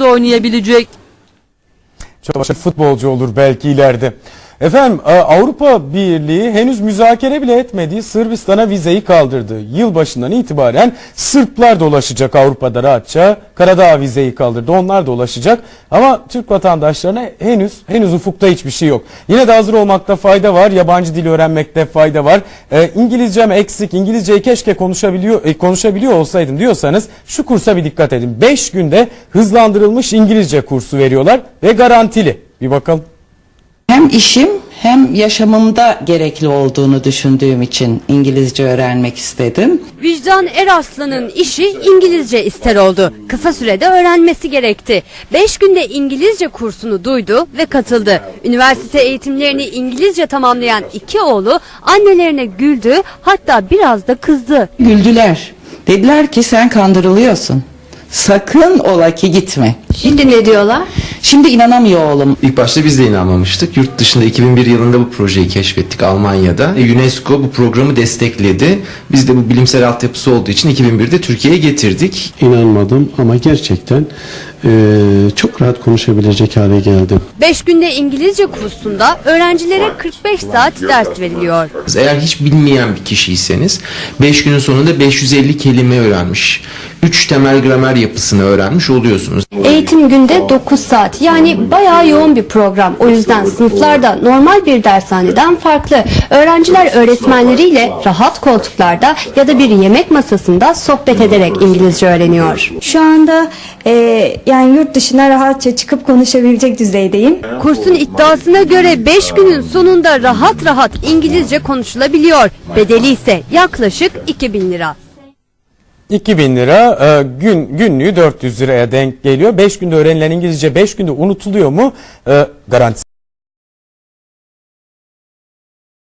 da oynayabilecek. Çok başarılı futbolcu olur belki ileride. Efendim e, Avrupa Birliği henüz müzakere bile etmediği Sırbistan'a vizeyi kaldırdı. Yılbaşından itibaren Sırplar dolaşacak Avrupa'da rahatça. Karadağ vizeyi kaldırdı. Onlar dolaşacak. Ama Türk vatandaşlarına henüz henüz ufukta hiçbir şey yok. Yine de hazır olmakta fayda var. Yabancı dil öğrenmekte fayda var. E, İngilizcem eksik. İngilizceyi keşke konuşabiliyor e, konuşabiliyor olsaydım diyorsanız şu kursa bir dikkat edin. 5 günde hızlandırılmış İngilizce kursu veriyorlar ve garantili. Bir bakalım. Hem işim hem yaşamımda gerekli olduğunu düşündüğüm için İngilizce öğrenmek istedim. Vicdan Eraslı'nın işi İngilizce ister oldu. Kısa sürede öğrenmesi gerekti. 5 günde İngilizce kursunu duydu ve katıldı. Üniversite eğitimlerini İngilizce tamamlayan iki oğlu annelerine güldü hatta biraz da kızdı. Güldüler. Dediler ki sen kandırılıyorsun. Sakın ola ki gitme. Şimdi ne diyorlar? Şimdi inanamıyor oğlum. İlk başta biz de inanmamıştık. Yurt dışında 2001 yılında bu projeyi keşfettik Almanya'da. E, UNESCO bu programı destekledi. Biz de bu bilimsel altyapısı olduğu için 2001'de Türkiye'ye getirdik. inanmadım ama gerçekten eee, çok rahat konuşabilecek hale geldim. 5 günde İngilizce kursunda öğrencilere 45 saat ders veriliyor. Eğer hiç bilmeyen bir kişiyseniz 5 günün sonunda 550 kelime öğrenmiş. 3 temel gramer yapısını öğrenmiş oluyorsunuz. Eğitim günde 9 saat yani bayağı yoğun bir program. O yüzden sınıflarda normal bir dershaneden farklı. Öğrenciler öğretmenleriyle rahat koltuklarda ya da bir yemek masasında sohbet ederek İngilizce öğreniyor. Şu anda e, yani yurt dışına rahatça çıkıp konuşabilecek düzeydeyim. Kursun iddiasına göre 5 günün sonunda rahat rahat İngilizce konuşulabiliyor. Bedeli ise yaklaşık 2000 lira. 2000 lira e, gün günlüğü 400 liraya denk geliyor. 5 günde öğrenilen İngilizce 5 günde unutuluyor mu? E,